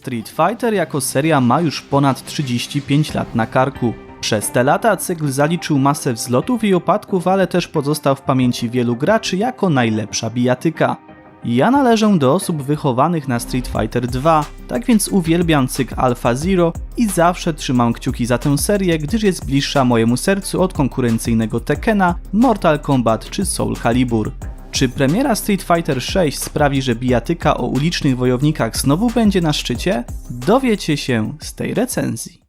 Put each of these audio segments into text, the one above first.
Street Fighter jako seria ma już ponad 35 lat na karku. Przez te lata cykl zaliczył masę wzlotów i upadków, ale też pozostał w pamięci wielu graczy jako najlepsza bijatyka. Ja należę do osób wychowanych na Street Fighter 2, tak więc uwielbiam cykl Alpha Zero i zawsze trzymam kciuki za tę serię, gdyż jest bliższa mojemu sercu od konkurencyjnego Tekkena, Mortal Kombat czy Soul Calibur. Czy premiera Street Fighter 6 sprawi, że bijatyka o ulicznych wojownikach znowu będzie na szczycie? Dowiecie się z tej recenzji.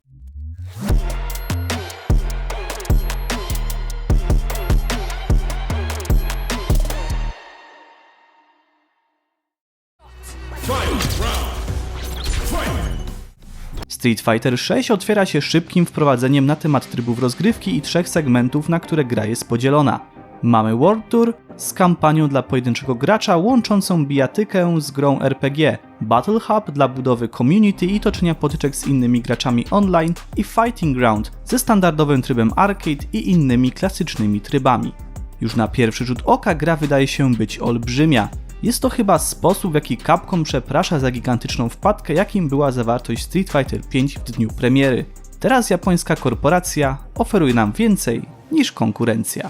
Street Fighter 6 otwiera się szybkim wprowadzeniem na temat trybów rozgrywki i trzech segmentów, na które gra jest podzielona. Mamy World Tour z kampanią dla pojedynczego gracza łączącą bijatykę z grą RPG, Battle Hub dla budowy community i toczenia potyczek z innymi graczami online i Fighting Ground ze standardowym trybem arcade i innymi klasycznymi trybami. Już na pierwszy rzut oka gra wydaje się być olbrzymia. Jest to chyba sposób, w jaki Capcom przeprasza za gigantyczną wpadkę, jakim była zawartość Street Fighter V w dniu premiery. Teraz japońska korporacja oferuje nam więcej niż konkurencja.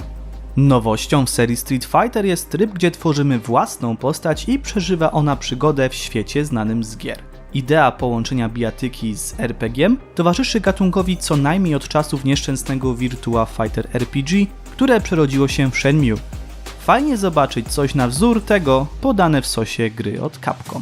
Nowością w serii Street Fighter jest tryb, gdzie tworzymy własną postać i przeżywa ona przygodę w świecie znanym z gier. Idea połączenia bijatyki z RPG towarzyszy gatunkowi co najmniej od czasów nieszczęsnego Virtua Fighter RPG, które przerodziło się w Shenmue. Fajnie zobaczyć coś na wzór tego podane w sosie gry od Capcom.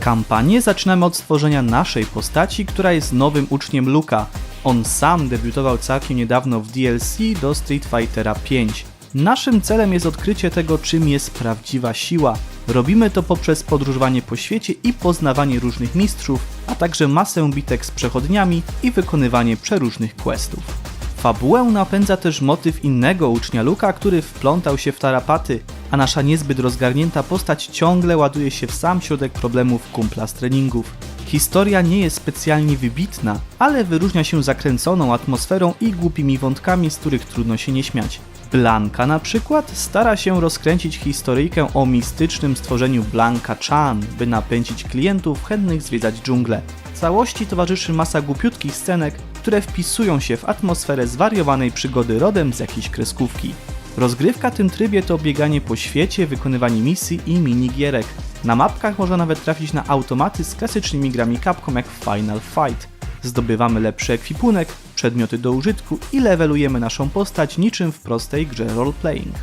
Kampanię zaczynamy od stworzenia naszej postaci, która jest nowym uczniem Luka. On sam debiutował całkiem niedawno w DLC do Street Fightera 5. Naszym celem jest odkrycie tego, czym jest prawdziwa siła. Robimy to poprzez podróżowanie po świecie i poznawanie różnych mistrzów, a także masę bitek z przechodniami i wykonywanie przeróżnych questów. Fabułę napędza też motyw innego ucznia Luka, który wplątał się w tarapaty, a nasza niezbyt rozgarnięta postać ciągle ładuje się w sam środek problemów kumpla z treningów. Historia nie jest specjalnie wybitna, ale wyróżnia się zakręconą atmosferą i głupimi wątkami, z których trudno się nie śmiać. Blanka na przykład stara się rozkręcić historyjkę o mistycznym stworzeniu Blanka Chan, by napędzić klientów chętnych zwiedzać dżunglę. Całości towarzyszy masa głupiutkich scenek, które wpisują się w atmosferę zwariowanej przygody rodem z jakiejś kreskówki. Rozgrywka w tym trybie to bieganie po świecie, wykonywanie misji i minigierek. Na mapkach można nawet trafić na automaty z klasycznymi grami Capcom jak Final Fight. Zdobywamy lepszy ekwipunek, przedmioty do użytku i levelujemy naszą postać niczym w prostej grze roleplaying.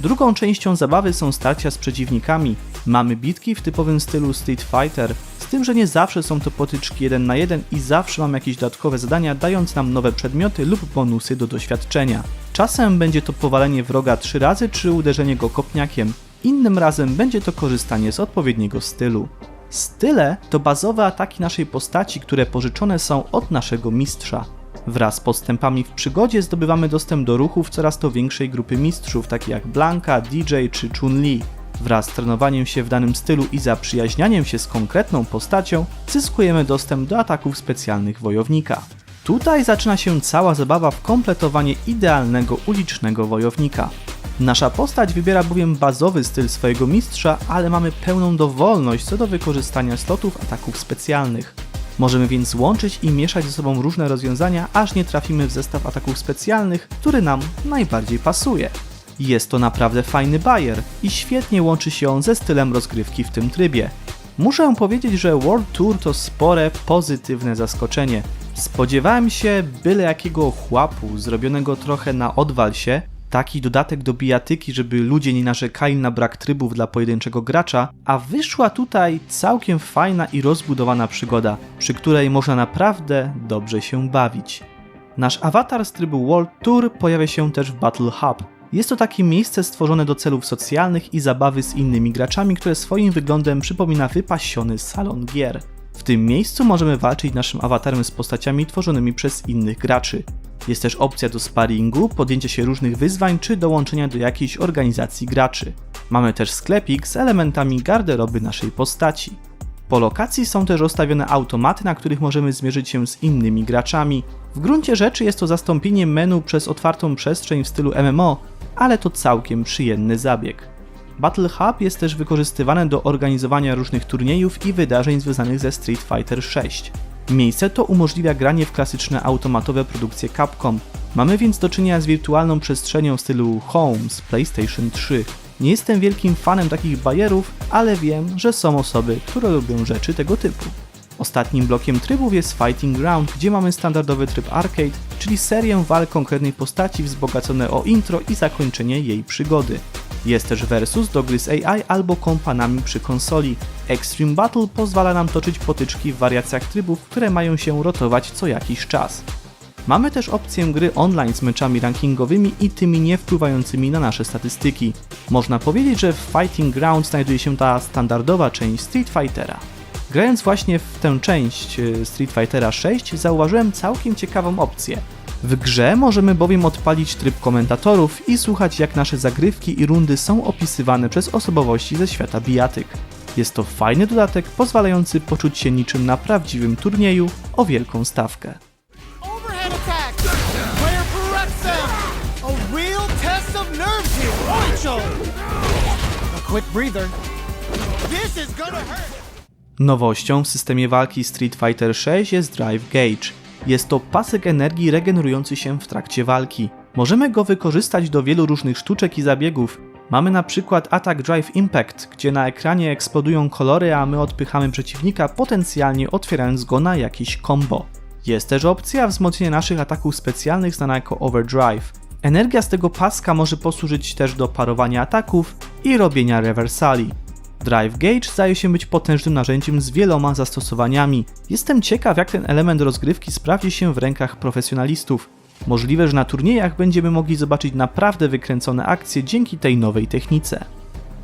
Drugą częścią zabawy są starcia z przeciwnikami. Mamy bitki w typowym stylu Street Fighter, z tym, że nie zawsze są to potyczki 1 na 1 i zawsze mamy jakieś dodatkowe zadania, dając nam nowe przedmioty lub bonusy do doświadczenia. Czasem będzie to powalenie wroga 3 razy czy uderzenie go kopniakiem, innym razem będzie to korzystanie z odpowiedniego stylu. Style to bazowe ataki naszej postaci, które pożyczone są od naszego mistrza. Wraz z postępami w przygodzie zdobywamy dostęp do ruchów coraz to większej grupy mistrzów, takich jak Blanka, DJ czy Chun-Li. Wraz z trenowaniem się w danym stylu i zaprzyjaźnianiem się z konkretną postacią, zyskujemy dostęp do ataków specjalnych wojownika. Tutaj zaczyna się cała zabawa w kompletowanie idealnego ulicznego wojownika. Nasza postać wybiera bowiem bazowy styl swojego mistrza, ale mamy pełną dowolność co do wykorzystania slotów ataków specjalnych. Możemy więc łączyć i mieszać ze sobą różne rozwiązania, aż nie trafimy w zestaw ataków specjalnych, który nam najbardziej pasuje. Jest to naprawdę fajny bajer i świetnie łączy się on ze stylem rozgrywki w tym trybie. Muszę powiedzieć, że World Tour to spore pozytywne zaskoczenie. Spodziewałem się byle jakiego chłapu, zrobionego trochę na odwal się, taki dodatek do bijatyki, żeby ludzie nie narzekali na brak trybów dla pojedynczego gracza, a wyszła tutaj całkiem fajna i rozbudowana przygoda, przy której można naprawdę dobrze się bawić. Nasz awatar z trybu World Tour pojawia się też w Battle Hub. Jest to takie miejsce stworzone do celów socjalnych i zabawy z innymi graczami, które swoim wyglądem przypomina wypasiony salon gier. W tym miejscu możemy walczyć naszym awatarem z postaciami tworzonymi przez innych graczy. Jest też opcja do sparingu, podjęcia się różnych wyzwań czy dołączenia do jakiejś organizacji graczy. Mamy też sklepik z elementami garderoby naszej postaci. Po lokacji są też rozstawione automaty, na których możemy zmierzyć się z innymi graczami. W gruncie rzeczy jest to zastąpienie menu przez otwartą przestrzeń w stylu MMO, ale to całkiem przyjemny zabieg. Battle Hub jest też wykorzystywane do organizowania różnych turniejów i wydarzeń związanych ze Street Fighter VI. Miejsce to umożliwia granie w klasyczne automatowe produkcje Capcom. Mamy więc do czynienia z wirtualną przestrzenią w stylu Home z PlayStation 3. Nie jestem wielkim fanem takich bajerów, ale wiem, że są osoby, które lubią rzeczy tego typu. Ostatnim blokiem trybów jest Fighting Ground, gdzie mamy standardowy tryb arcade, czyli serię walk konkretnej postaci wzbogacone o intro i zakończenie jej przygody. Jest też versus do gry z AI albo kompanami przy konsoli. Extreme Battle pozwala nam toczyć potyczki w wariacjach trybów, które mają się rotować co jakiś czas. Mamy też opcję gry online z meczami rankingowymi i tymi nie wpływającymi na nasze statystyki. Można powiedzieć, że w Fighting Ground znajduje się ta standardowa część Street Fightera. Grając właśnie w tę część e, Street Fightera 6 zauważyłem całkiem ciekawą opcję. W grze możemy bowiem odpalić tryb komentatorów i słuchać jak nasze zagrywki i rundy są opisywane przez osobowości ze świata bijatyk. Jest to fajny dodatek pozwalający poczuć się niczym na prawdziwym turnieju o wielką stawkę. Nowością w systemie walki Street Fighter 6 jest Drive Gauge. Jest to pasek energii regenerujący się w trakcie walki. Możemy go wykorzystać do wielu różnych sztuczek i zabiegów. Mamy na przykład atak Drive Impact, gdzie na ekranie eksplodują kolory, a my odpychamy przeciwnika, potencjalnie otwierając go na jakiś combo. Jest też opcja wzmocnienia naszych ataków specjalnych znana jako Overdrive. Energia z tego paska może posłużyć też do parowania ataków i robienia rewersali. Drive Gauge zdaje się być potężnym narzędziem z wieloma zastosowaniami. Jestem ciekaw, jak ten element rozgrywki sprawdzi się w rękach profesjonalistów. Możliwe, że na turniejach będziemy mogli zobaczyć naprawdę wykręcone akcje dzięki tej nowej technice.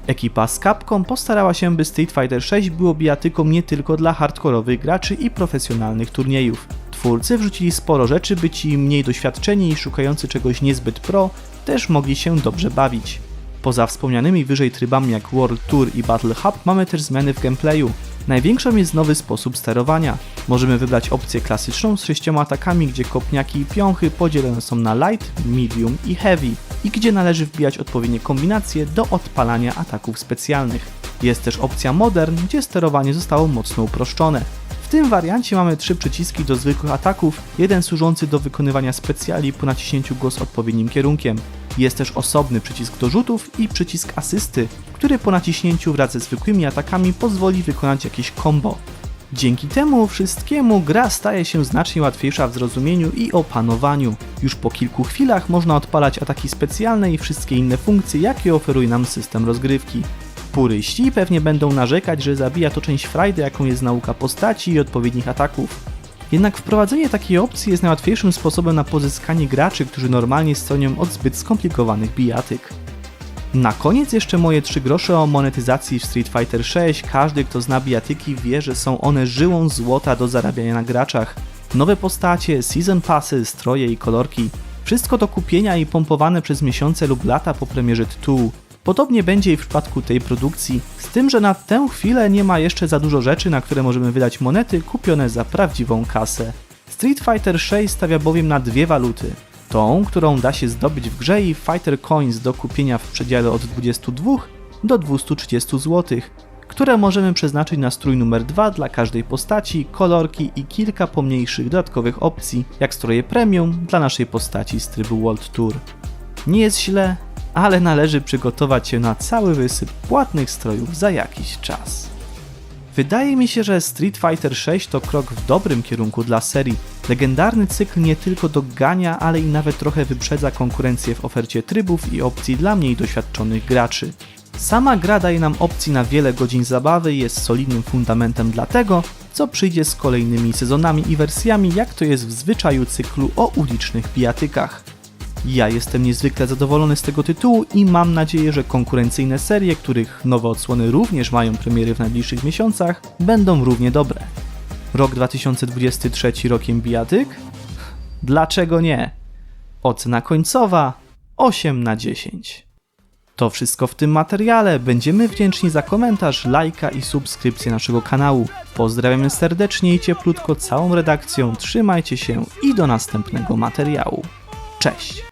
Ekipa z Capcom postarała się, by Street Fighter 6 było bijatyką nie tylko dla hardkorowych graczy i profesjonalnych turniejów. Twórcy wrzucili sporo rzeczy, by ci mniej doświadczeni i szukający czegoś niezbyt pro też mogli się dobrze bawić. Poza wspomnianymi wyżej trybami jak World Tour i Battle Hub mamy też zmiany w gameplayu. Największą jest nowy sposób sterowania. Możemy wybrać opcję klasyczną z sześcioma atakami, gdzie kopniaki i piąchy podzielone są na light, medium i heavy i gdzie należy wbijać odpowiednie kombinacje do odpalania ataków specjalnych. Jest też opcja modern, gdzie sterowanie zostało mocno uproszczone. W tym wariancie mamy trzy przyciski do zwykłych ataków, jeden służący do wykonywania specjali po naciśnięciu go z odpowiednim kierunkiem. Jest też osobny przycisk do rzutów i przycisk asysty, który po naciśnięciu wraz ze zwykłymi atakami pozwoli wykonać jakieś combo. Dzięki temu wszystkiemu gra staje się znacznie łatwiejsza w zrozumieniu i opanowaniu. Już po kilku chwilach można odpalać ataki specjalne i wszystkie inne funkcje, jakie oferuje nam system rozgrywki. Puryści pewnie będą narzekać, że zabija to część frajdy, jaką jest nauka postaci i odpowiednich ataków. Jednak wprowadzenie takiej opcji jest najłatwiejszym sposobem na pozyskanie graczy, którzy normalnie stronią od zbyt skomplikowanych bijatyk. Na koniec jeszcze moje 3 grosze o monetyzacji w Street Fighter 6. Każdy, kto zna bijatyki, wie, że są one żyłą złota do zarabiania na graczach. Nowe postacie, season passy, stroje i kolorki. Wszystko do kupienia i pompowane przez miesiące lub lata po premierze tytułu. Podobnie będzie i w przypadku tej produkcji, z tym, że na tę chwilę nie ma jeszcze za dużo rzeczy, na które możemy wydać monety kupione za prawdziwą kasę. Street Fighter 6 stawia bowiem na dwie waluty. Tą, którą da się zdobyć w grze i Fighter Coins do kupienia w przedziale od 22 do 230 zł, które możemy przeznaczyć na strój numer 2 dla każdej postaci, kolorki i kilka pomniejszych dodatkowych opcji, jak stroje premium dla naszej postaci z trybu World Tour. Nie jest źle, ale należy przygotować się na cały wysyp płatnych strojów za jakiś czas. Wydaje mi się, że Street Fighter 6 to krok w dobrym kierunku dla serii. Legendarny cykl nie tylko dogania, ale i nawet trochę wyprzedza konkurencję w ofercie trybów i opcji dla mniej doświadczonych graczy. Sama gra daje nam opcji na wiele godzin zabawy i jest solidnym fundamentem dla tego, co przyjdzie z kolejnymi sezonami i wersjami, jak to jest w zwyczaju cyklu o ulicznych bijatykach. Ja jestem niezwykle zadowolony z tego tytułu i mam nadzieję, że konkurencyjne serie, których nowe odsłony również mają premiery w najbliższych miesiącach, będą równie dobre. Rok 2023 rokiem bijatyk? Dlaczego nie? Ocena końcowa 8 na 10. To wszystko w tym materiale. Będziemy wdzięczni za komentarz, lajka i subskrypcję naszego kanału. Pozdrawiamy serdecznie i cieplutko całą redakcją. Trzymajcie się i do następnego materiału. Cześć!